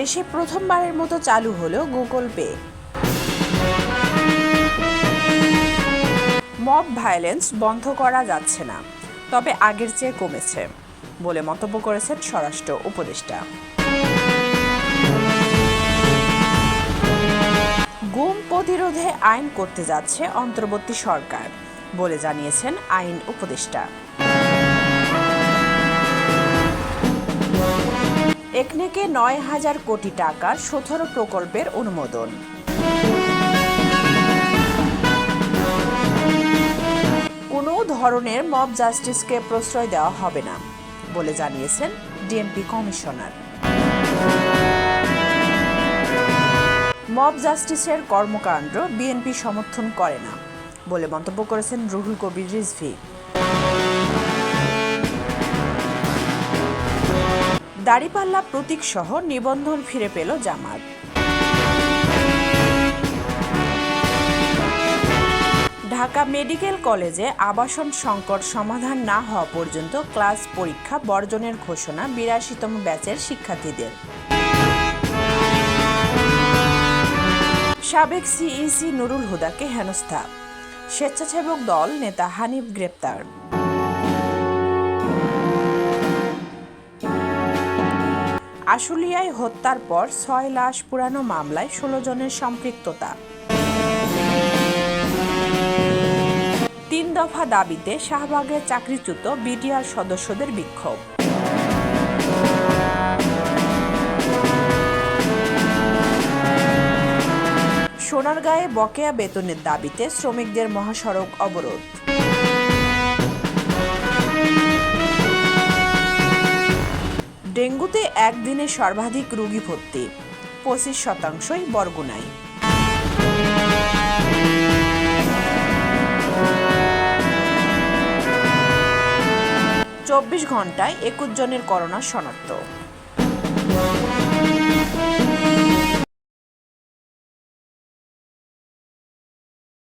দেশে প্রথমবারের মতো চালু হলো গুগল পে। মব ভায়োলেন্স বন্ধ করা যাচ্ছে না, তবে আগের চেয়ে কমেছে বলে মন্তব্য করেছেন স্বরাষ্ট্র উপদেষ্টা। গুম প্রতিরোধে আইন করতে যাচ্ছে অন্তর্বর্তী সরকার বলে জানিয়েছেন আইন উপদেষ্টা। একনেকে নয় হাজার কোটি টাকার সতেরো প্রকল্পের অনুমোদন। কোনো ধরনের মব জাস্টিসকে প্রশ্রয় দেওয়া হবে না, বলে জানিয়েছেন ডিএমপি কমিশনার। মব জাস্টিসের কর্মকাণ্ড বিএনপি সমর্থন করে না, বলে মন্তব্য করেছেন রুহুল কবির রিজভি। দাড়িপাল্লা প্রতীক সহ নিবন্ধন ফিরে পেল জামাত। ঢাকা মেডিকেল কলেজে আবাসন সংকট সমাধান না হওয়া পর্যন্ত ক্লাস পরীক্ষা বর্জনের ঘোষণা বিরাশিতম ব্যাচের শিক্ষার্থীদের। সাবেক সিইসি নুরুল হুদাকে হেনস্থা। স্বেচ্ছাসেবক দল নেতা হানিফ গ্রেপ্তার। আশুলিয়ায় হত্যার পর ছয় লাশ পুরানো মামলায় ষোলো জনের সম্পৃক্ততা। তিন দফা দাবিতে শাহবাগের চাকরিচ্যুত বিটিআর সদস্যদের বিক্ষোভ। সোনারগাঁয়ে বকেয়া বেতনের দাবিতে শ্রমিকদের মহাসড়ক অবরোধ। ডেঙ্গুতে একদিনে সর্বাধিক রোগী ভর্তি। পঁচিশ শতাংশই বরগুনায়। চব্বিশ ঘন্টায় একুশ জনের করোনা শনাক্ত।